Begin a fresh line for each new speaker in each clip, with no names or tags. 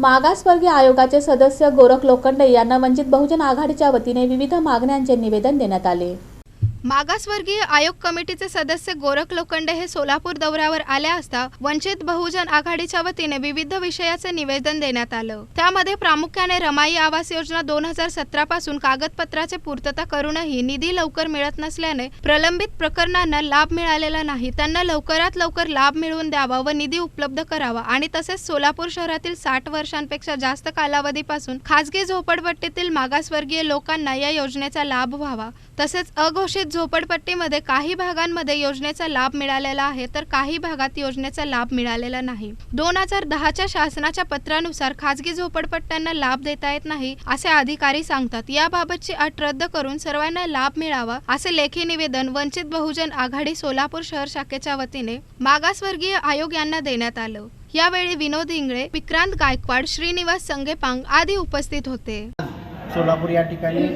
मागासवर्गीय आयोगाचे सदस्य गोरख लोखंडे यांना वंचित बहुजन आघाडीच्या वतीने विविध मागण्यांचे निवेदन देण्यात आले.
मागासवर्गीय आयोग कमिटीचे सदस्य गोरख लोखंडे हे सोलापूर दौऱ्यावर आल्या असता वंचित बहुजन आघाडीच्या वतीने विविध विषयाचे निवेदन देण्यात आलं. त्यामध्ये प्रामुख्याने रमाई आवास योजना दोन हजार सतरा पासून कागदपत्राचे पूर्तता करूनही निधी लवकर मिळत नसल्याने प्रलंबित प्रकरणांना लाभ मिळालेला नाही. त्यांना लवकरात लवकर लाभ मिळवून द्यावा व निधी उपलब्ध करावा आणि तसेच सोलापूर शहरातील साठ वर्षांपेक्षा जास्त कालावधीपासून खासगी झोपडपट्टीतील मागासवर्गीय लोकांना या योजनेचा लाभ व्हावा. तसेच अघोषित झोपडपट्टीमध्ये काही भागांमध्ये योजनेचा लाभ मिळालेला आहे तर काही भागात योजनेचा लाभ मिळालेला नाही. दोन हजार दहाच्या शासनाच्या पत्रानुसार खासगी झोपडपट्ट्यांना लाभ देता येत नाही असे अधिकारी सांगतात. याबाबतची अट रद्द करून सर्वांना लाभ मिळावा असे लेखी निवेदन वंचित बहुजन आघाडी सोलापूर शहर शाखेच्या वतीने मागासवर्गीय आयोग यांना देण्यात आलं. यावेळी विनोद इंगळे विक्रांत गायकवाड श्रीनिवास संगेपांग आदी उपस्थित होते.
सोलापूर या ठिकाणी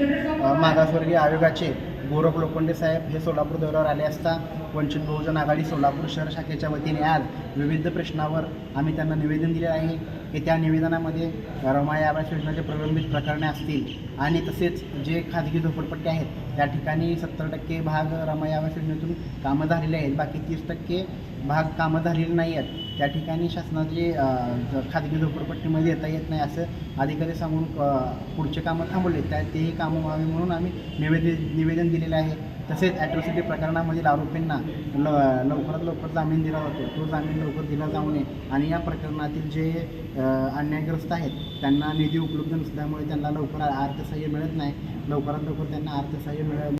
मागासवर्गीय आयोगाचे गोरख लोखंडे साहेब हे सोलापूर दौऱ्यावर आले असता वंचित बहुजन आघाडी सोलापूर शहर शाखेच्या वतीने आज विविध प्रश्नावर आम्ही त्यांना निवेदन दिले आहे की त्या निवेदनामध्ये रमाई आवास योजनेचे प्रलंबित प्रकरणे असतील आणि तसेच जे खाजगी झोपडपट्टी आहेत त्या ठिकाणी सत्तर टक्के भाग रमाई आवास योजनेतून कामं झालेले आहेत. बाकी तीस टक्के भाग कामं झालेली नाही आहेत. त्या ठिकाणी शासनाचे खाजगी झोपडपट्टीमध्ये येता येत नाही असं अधिकारी सांगून पुढचे कामं थांबवले. त्या तेही कामं व्हावी म्हणून आम्ही निवेदन निवेदन दिलेलं आहे. तसेच ॲट्रॉसिटी प्रकरणामधील आरोपींना ल लवकरात लवकर जामीन दिला जातो तो जामीन लवकर दिला जाऊ नये. आणि या प्रकरणातील जे अन्यायग्रस्त आहेत त्यांना निधी उपलब्ध नसल्यामुळे त्यांना लवकर अर्थसहाय्य मिळत नाही. लवकरात लवकर त्यांना अर्थसहाय्य मिळ